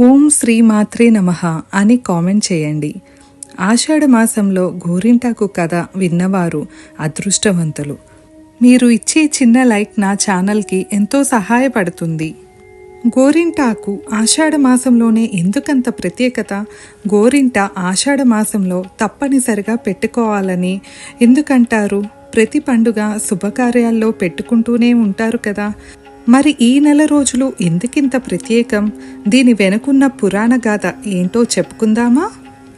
ఓం శ్రీ మాత్రే నమః అని కామెంట్ చేయండి. ఆషాఢ మాసంలో గోరింటాకు కథ విన్నవారు అదృష్టవంతులు. మీరు ఇచ్చే చిన్న లైక్ నా ఛానల్కి ఎంతో సహాయపడుతుంది. గోరింటాకు ఆషాఢ మాసంలోనే ఎందుకంత ప్రత్యేకత? గోరింట ఆషాఢ మాసంలో తప్పనిసరిగా పెట్టుకోవాలని ఎందుకంటారు? ప్రతి పండుగ శుభకార్యాల్లో పెట్టుకుంటూనే ఉంటారు కదా. మరి ఈ నెల రోజులు ఎందుకింత ప్రత్యేకం? దీని వెనుకున్న పురాణ గాథ ఏంటో చెప్పుకుందామా?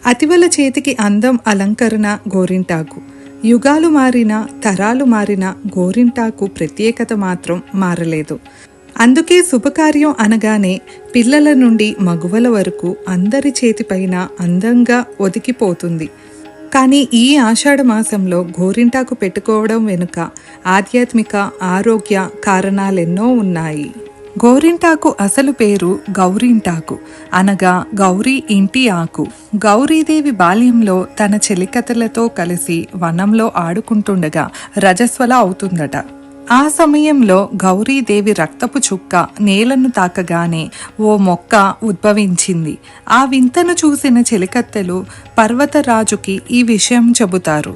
అతివల చేతికి అందం అలంకరణ గోరింటాకు. యుగాలు మారిన తరాలు మారిన గోరింటాకు ప్రత్యేకత మాత్రం మారలేదు. అందుకే శుభకార్యం అనగానే పిల్లల నుండి మగువల వరకు అందరి చేతిపైన అందంగా ఒదికిపోతుంది కానీ ఈ ఆషాఢ మాసంలో గోరింటాకు పెట్టుకోవడం వెనుక ఆధ్యాత్మిక ఆరోగ్య కారణాలెన్నో ఉన్నాయి. గోరింటాకు అసలు పేరు గౌరింటాకు. అనగా గౌరీ ఇంటి ఆకు. గౌరీదేవి బాల్యంలో తన చెలికతలతో కలిసి వనంలో ఆడుకుంటుండగా రజస్వల అవుతుందట. ఆ సమయంలో గౌరీదేవి రక్తపు చుక్క నేలను తాకగానే ఓ మొక్క ఉద్భవించింది. ఆ వింతను చూసిన చెలికత్తెలు పర్వతరాజుకి ఈ విషయం చెబుతారు.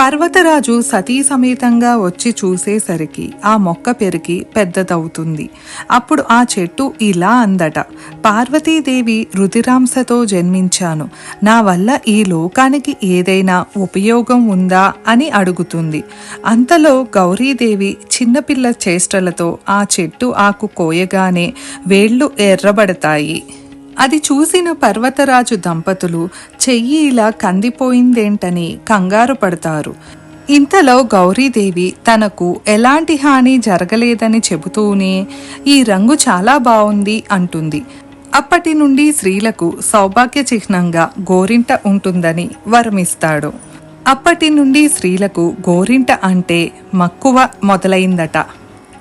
పర్వతరాజు సతీ సమేతంగా వచ్చి చూసేసరికి ఆ మొక్క పెరిగి పెద్దదవుతుంది. అప్పుడు ఆ చెట్టు ఇలా అందట. పార్వతీదేవి రుధిరాంశతో జన్మించాను. నా వల్ల ఈ లోకానికి ఏదైనా ఉపయోగం ఉందా అని అడుగుతుంది. అంతలో గౌరీదేవి చిన్నపిల్ల చేష్టలతో ఆ చెట్టు ఆకు కోయగానే వేళ్ళు ఎర్రబడతాయి. అది చూసిన పర్వతరాజు దంపతులు చెయ్యి ఇలా కందిపోయిందేంటని కంగారు పడతారు. ఇంతలో గౌరీదేవి తనకు ఎలాంటి హాని జరగలేదని చెబుతూనే ఈ రంగు చాలా బాగుంది అంటుంది. అప్పటి నుండి స్త్రీలకు సౌభాగ్య చిహ్నంగా గోరింట ఉంటుందని వరమిస్తాడు. అప్పటి నుండి స్త్రీలకు గోరింట అంటే మక్కువ మొదలైందట.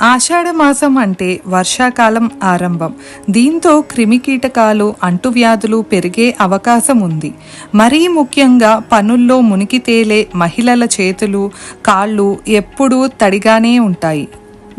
ఆషాఢమాసం అంటే వర్షాకాలం ఆరంభం. దీంతో క్రిమికీటకాలు అంటువ్యాధులు పెరిగే అవకాశం ఉంది. మరీ ముఖ్యంగా పనుల్లో మునికి తేలే మహిళల చేతులు కాళ్ళు ఎప్పుడూ తడిగానే ఉంటాయి.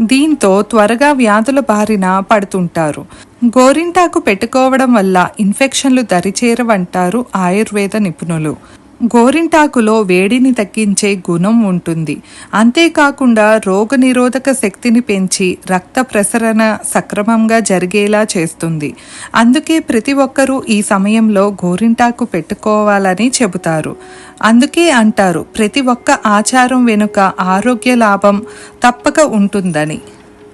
దీంతో త్వరగా వ్యాధుల బారిన పడుతుంటారు. గోరింటాకు పెట్టుకోవడం వల్ల ఇన్ఫెక్షన్లు దరిచేరవంటారు ఆయుర్వేద నిపుణులు. గోరింటాకులో వేడిని తగ్గించే గుణం ఉంటుంది. అంతేకాకుండా రోగనిరోధక శక్తిని పెంచి రక్త ప్రసరణ సక్రమంగా జరిగేలా చేస్తుంది. అందుకే ప్రతి ఒక్కరూ ఈ సమయంలో గోరింటాకు పెట్టుకోవాలని చెబుతారు. అందుకే అంటారు ప్రతి ఒక్క ఆచారం వెనుక ఆరోగ్య లాభం తప్పక ఉంటుందని.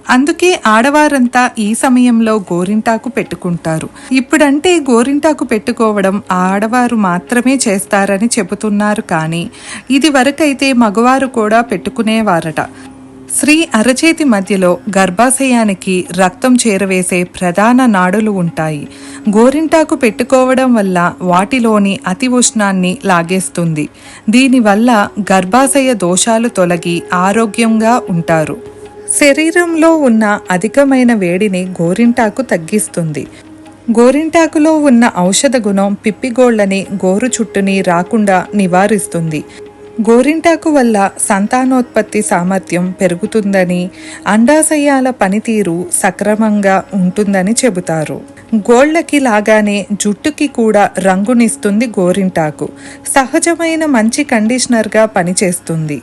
అందుకే ఆడవారంతా ఈ సమయంలో గోరింటాకు పెట్టుకుంటారు. ఇప్పుడంటే గోరింటాకు పెట్టుకోవడం ఆడవారు మాత్రమే చేస్తారని చెబుతున్నారు కానీ ఇది వరకైతే మగవారు కూడా పెట్టుకునేవారట. స్త్రీ అరచేతి మధ్యలో గర్భాశయానికి రక్తం చేరవేసే ప్రధాన నాడులు ఉంటాయి. గోరింటాకు పెట్టుకోవడం వల్ల వాటిలోని అతి ఉష్ణాన్ని లాగేస్తుంది. దీనివల్ల గర్భాశయ దోషాలు తొలగి ఆరోగ్యంగా ఉంటారు. శరీరంలో ఉన్న అధికమైన వేడిని గోరింటాకు తగ్గిస్తుంది. గోరింటాకులో ఉన్న ఔషధ గుణం పిప్పిగోళ్ళని గోరు చుట్టుని రాకుండా నివారిస్తుంది. గోరింటాకు వల్ల సంతానోత్పత్తి సామర్థ్యం పెరుగుతుందని అండాశయాల పనితీరు సక్రమంగా ఉంటుందని చెబుతారు. గోళ్ళకి లాగానే జుట్టుకి కూడా రంగునిస్తుంది గోరింటాకు. సహజమైన మంచి కండిషనర్గా పనిచేస్తుంది.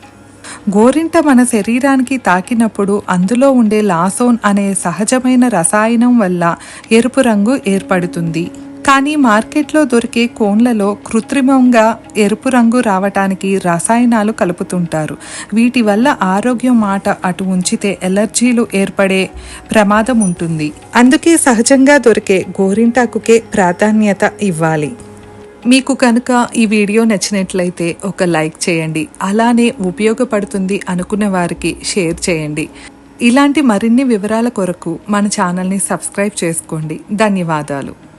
గోరింట మన శరీరానికి తాకినప్పుడు అందులో ఉండే లాసోన్ అనే సహజమైన రసాయనం వల్ల ఎరుపు రంగు ఏర్పడుతుంది. కానీ మార్కెట్లో దొరికే కోన్లలో కృత్రిమంగా ఎరుపు రంగు రావటానికి రసాయనాలు కలుపుతుంటారు. వీటి వల్ల ఆరోగ్యం మాట అటు ఉంచితే ఎలర్జీలు ఏర్పడే ప్రమాదం ఉంటుంది. అందుకే సహజంగా దొరికే గోరింటాకుకే ప్రాధాన్యత ఇవ్వాలి. మీకు కనుక ఈ వీడియో నచ్చినట్లయితే ఒక లైక్ చేయండి. అలానే ఉపయోగపడుతుంది అనుకున్న వారికి షేర్ చేయండి. ఇలాంటి మరిన్ని వివరాల కొరకు మన ఛానల్ని సబ్స్క్రైబ్ చేసుకోండి. ధన్యవాదాలు.